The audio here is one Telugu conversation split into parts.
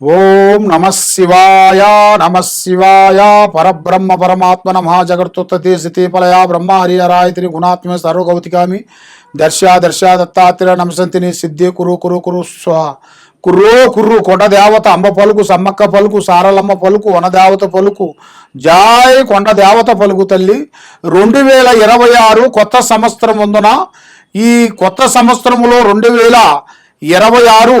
ఓం నమ శివాయ నమ శివాయ. పరబ్రహ్మ పరమాత్మ నమ. జగత్తుత్తి స్థితిపలయ బ్రహ్మ హరిహరాయతిని గుణాత్మ సర్వగౌతికామి. దర్శా దర్శ దత్తాత్రేయ నమసంతిని సిద్ధి. కురు కురు కురు స్వ. కుర్రో కుర్రు కొండ దేవత అంబ పలుకు సమ్మక్క పలుకు సారలమ్మ పలుకు వనదేవత పలుకు. జాయ్ కొండ దేవత పలుకు తల్లి. రెండు వేల ఇరవై ఆరు కొత్త సంవత్సరం ఉందున ఈ కొత్త సంవత్సరములో రెండు వేల ఇరవై ఆరు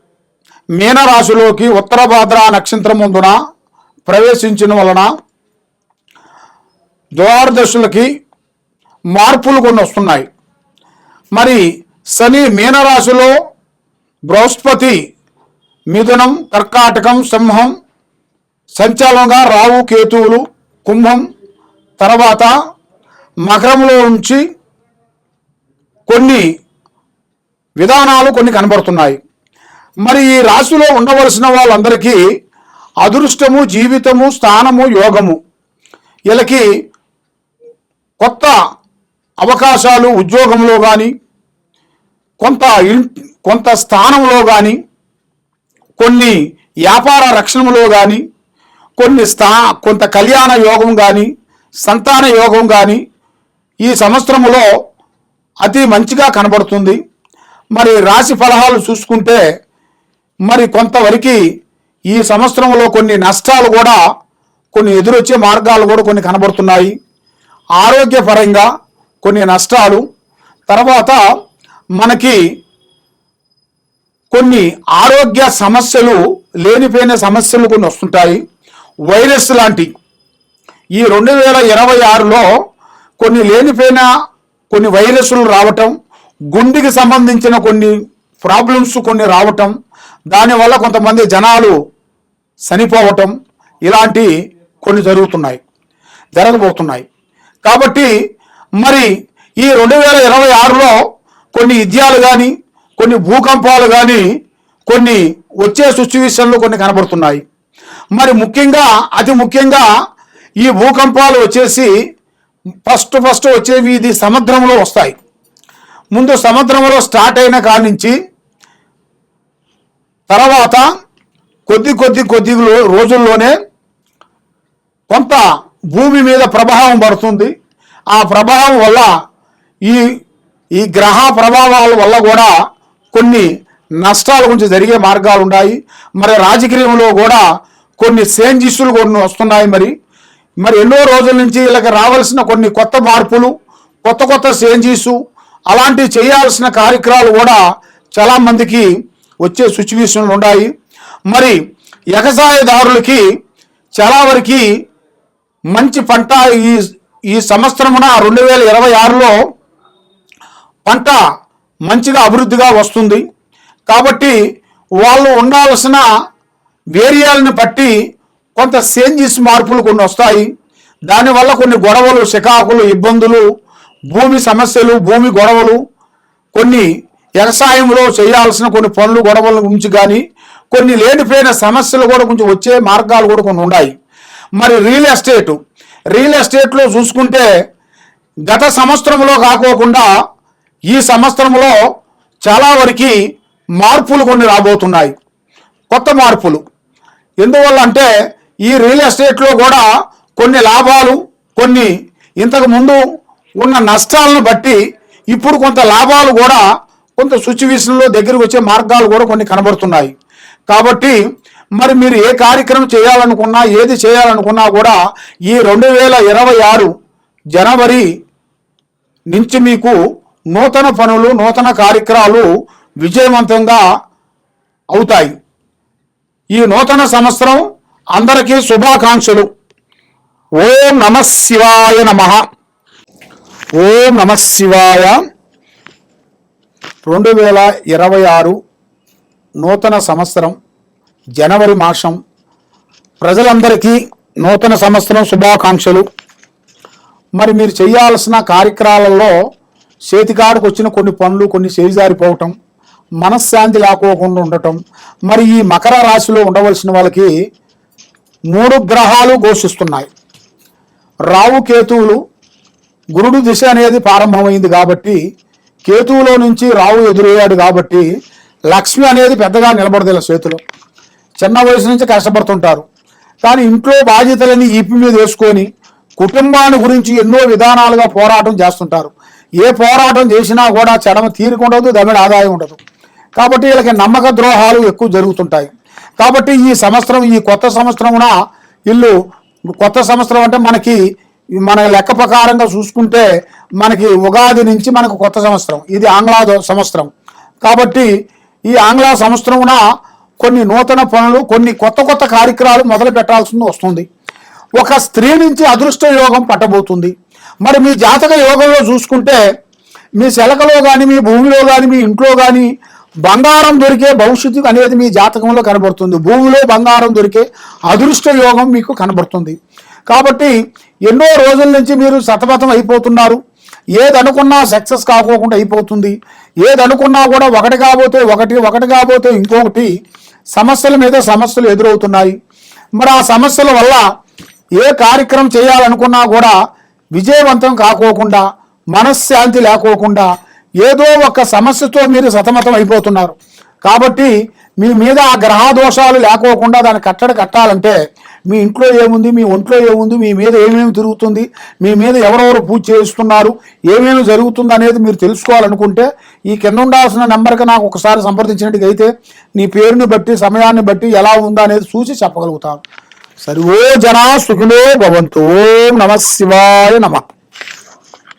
మీనరాశిలోకి ఉత్తరభాద్ర నక్షత్రం ముందున ప్రవేశించిన వలన ద్వారదశులకి మార్పులు కొన్ని వస్తున్నాయి. మరి శని మీనరాశిలో బృహస్పతి మిథునం కర్కాటకం సింహం సంచాలనంగా రావు కేతువులు కుంభం తర్వాత మకరంలో ఉంచి కొన్ని విధానాలు కొన్ని కనబడుతున్నాయి. మరి ఈ రాశిలో ఉండవలసిన వాళ్ళందరికీ అదృష్టము జీవితము స్థానము యోగము. వీళ్ళకి కొత్త అవకాశాలు ఉద్యోగంలో కానీ కొంత ఇన్ కొంత స్థానంలో కానీ కొన్ని వ్యాపార రక్షణలో కానీ కొన్ని స్థా కొంత కళ్యాణ యోగం కానీ సంతాన యోగం కానీ ఈ సంవత్సరములో అతి మంచిగా కనబడుతుంది. మరి రాశి ఫలహాలు చూసుకుంటే మరి కొంతవరకు ఈ సంవత్సరంలో కొన్ని నష్టాలు కూడా కొన్ని ఎదురొచ్చే మార్గాలు కూడా కొన్ని కనబడుతున్నాయి. ఆరోగ్యపరంగా కొన్ని నష్టాలు తర్వాత మనకి కొన్ని ఆరోగ్య సమస్యలు లేనిపోయిన సమస్యలు కొన్ని వస్తుంటాయి. వైరస్ లాంటి ఈ రెండు వేల ఇరవై ఆరులో కొన్ని లేనిపోయిన కొన్ని వైరస్లు రావటం గుండెకి సంబంధించిన కొన్ని ప్రాబ్లమ్స్ కొన్ని రావటం దానివల్ల కొంతమంది జనాలు చనిపోవటం ఇలాంటి కొన్ని జరుగుతున్నాయి జరగబోతున్నాయి. కాబట్టి మరి ఈ రెండు వేల ఇరవై ఆరులో కొన్ని విద్యాలు కానీ కొన్ని భూకంపాలు కానీ కొన్ని వచ్చే సిచ్యువేషన్లు కొన్ని కనబడుతున్నాయి. మరి ముఖ్యంగా అతి ముఖ్యంగా ఈ భూకంపాలు వచ్చేసి ఫస్ట్ ఫస్ట్ వచ్చేవి ఇది సముద్రంలో వస్తాయి. ముందు సముద్రంలో స్టార్ట్ అయిన కాడి నుంచి తర్వాత కొద్ది కొద్ది కొద్ది రోజుల్లోనే కొంత భూమి మీద ప్రభావం పడుతుంది. ఆ ప్రభావం వల్ల ఈ ఈ గ్రహ ప్రభావాల వల్ల కూడా కొన్ని నష్టాల గురించి జరిగే మార్గాలు ఉన్నాయి. మరి రాజకీయంలో కూడా కొన్ని చేంజెస్లు కొన్ని వస్తున్నాయి మరి. మరి ఎన్నో రోజుల నుంచి వీళ్ళకి రావాల్సిన కొన్ని కొత్త మార్పులు కొత్త కొత్త చేంజెస్ అలాంటివి చేయాల్సిన కార్యక్రమాలు కూడా చాలా మందికి వచ్చే సిచ్యువేషన్లు ఉన్నాయి. మరి వ్యవసాయదారులకి చాలా వరకు మంచి పంట ఈ ఈ సంవత్సరమున రెండు వేల ఇరవై ఆరులో పంట మంచిగా అభివృద్ధిగా వస్తుంది. కాబట్టి వాళ్ళు ఉండాల్సిన వేరియాలను బట్టి కొంత చేంజెస్ మార్పులు కొన్ని వస్తాయి. దానివల్ల కొన్ని గొడవలు చికాకులు ఇబ్బందులు భూమి సమస్యలు భూమి గొడవలు కొన్ని వ్యవసాయంలో చేయాల్సిన కొన్ని పనులు గొడవల గురించి కానీ కొన్ని లేనిపోయిన సమస్యలు కూడా కొంచెం వచ్చే మార్గాలు కూడా కొన్ని ఉన్నాయి. మరి రియల్ ఎస్టేట్ రియల్ ఎస్టేట్లో చూసుకుంటే గత సంవత్సరంలో కాకోకుండా ఈ సంవత్సరంలో చాలా వరకు మార్పులు కొన్ని రాబోతున్నాయి. కొత్త మార్పులు. ఎందువల్ల అంటే ఈ రియల్ ఎస్టేట్లో కూడా కొన్ని లాభాలు కొన్ని ఇంతకు ముందు ఉన్న నష్టాలను బట్టి ఇప్పుడు కొంత లాభాలు కూడా కొంత సుచివేషన్లో దగ్గరికి వచ్చే మార్గాలు కూడా కొన్ని కనబడుతున్నాయి. కాబట్టి మరి మీరు ఏ కార్యక్రమం చేయాలనుకున్నా ఏది చేయాలనుకున్నా కూడా ఈ రెండు వేల ఇరవై ఆరు జనవరి నుంచి మీకు నూతన పనులు నూతన కార్యక్రమాలు విజయవంతంగా అవుతాయి. ఈ నూతన సంవత్సరం అందరికీ శుభాకాంక్షలు. ఓం నమ శివాయ నమ. ఓం నమ శివాయ రెండు వేల ఇరవై ఆరు నూతన సంవత్సరం జనవరి మాసం ప్రజలందరికీ నూతన సంవత్సరం శుభాకాంక్షలు. మరి మీరు చేయాల్సిన కార్యక్రమాలలో చేతికాడుకు వచ్చిన కొన్ని పనులు కొన్ని చేజారిపోవటం మనశ్శాంతి లేకోకుండా ఉండటం మరి ఈ మకర రాశిలో ఉండవలసిన వాళ్ళకి మూడు గ్రహాలు ఘోషిస్తున్నాయి. రావు కేతువులు గురుడు దిశ అనేది ప్రారంభమైంది కాబట్టి కేతువులో నుంచి రావు ఎదురయ్యాడు కాబట్టి లక్ష్మి అనేది పెద్దగా నిలబడదు చేతిలో. చిన్న వయసు నుంచి కష్టపడుతుంటారు. కానీ ఇంట్లో బాధ్యతలని ఈపి మీద వేసుకొని కుటుంబాన్ని గురించి ఎన్నో విధానాలుగా పోరాటం చేస్తుంటారు. ఏ పోరాటం చేసినా కూడా చెడమ తీరుకుండదు దమిడ ఆదాయం ఉండదు. కాబట్టి వీళ్ళకి నమ్మక ద్రోహాలు ఎక్కువ జరుగుతుంటాయి. కాబట్టి ఈ సంవత్సరం ఈ కొత్త సంవత్సరమున ఇల్లు కొత్త సంవత్సరం అంటే మనకి మన లెక్క ప్రకారంగా చూసుకుంటే మనకి ఉగాది నుంచి మనకు కొత్త సంవత్సరం. ఇది ఆంగ్లా సంవత్సరం. కాబట్టి ఈ ఆంగ్ల సంవత్సరమున కొన్ని నూతన పనులు కొన్ని కొత్త కొత్త కార్యక్రమాలు మొదలు పెట్టాల్సింది వస్తుంది. ఒక స్త్రీ నుంచి అదృష్ట యోగం పట్టబోతుంది. మరి మీ జాతక యోగంలో చూసుకుంటే మీ శలకలో కానీ మీ భూమిలో కానీ మీ ఇంట్లో కానీ బంగారం దొరికే భవిష్యత్తు అనేది మీ జాతకంలో కనబడుతుంది. భూమిలో బంగారం దొరికే అదృష్ట యోగం మీకు కనబడుతుంది. కాబట్టి ఎన్నో రోజుల నుంచి మీరు సతమతం అయిపోతున్నారు. ఏది అనుకున్నా సక్సెస్ కాకోకుండా అయిపోతుంది. ఏది అనుకున్నా కూడా ఒకటి కాబోతే ఒకటి ఒకటి కాబోతే ఇంకొకటి సమస్యల మీద సమస్యలు ఎదురవుతున్నాయి. మరి ఆ సమస్యల వల్ల ఏ కార్యక్రమం చేయాలనుకున్నా కూడా విజయవంతం కాకోకుండా మనశ్శాంతి లేకోకుండా ఏదో ఒక సమస్యతో మీరు సతమతం అయిపోతున్నారు. కాబట్టి మీ మీద ఆ గ్రహ దోషాలు లేకోకుండా దాన్ని కట్టడి కట్టాలంటే మీ ఇంట్లో ఏముంది మీ ఒంట్లో ఏముంది మీ మీద ఏమేమి తిరుగుతుంది మీ మీద ఎవరెవరు పూజ చేస్తున్నారు ఏమేమి జరుగుతుంది అనేది మీరు తెలుసుకోవాలనుకుంటే ఈ కింద ఉండాల్సిన నెంబర్కి నాకు ఒకసారి సంప్రదించినట్టుగైతే అయితే నీ పేరుని బట్టి సమయాన్ని బట్టి ఎలా ఉందా అనేది చూసి చెప్పగలుగుతాను. సర్వో జనా సుఖినో భవంతు. ఓం నమ శివాయ నమ.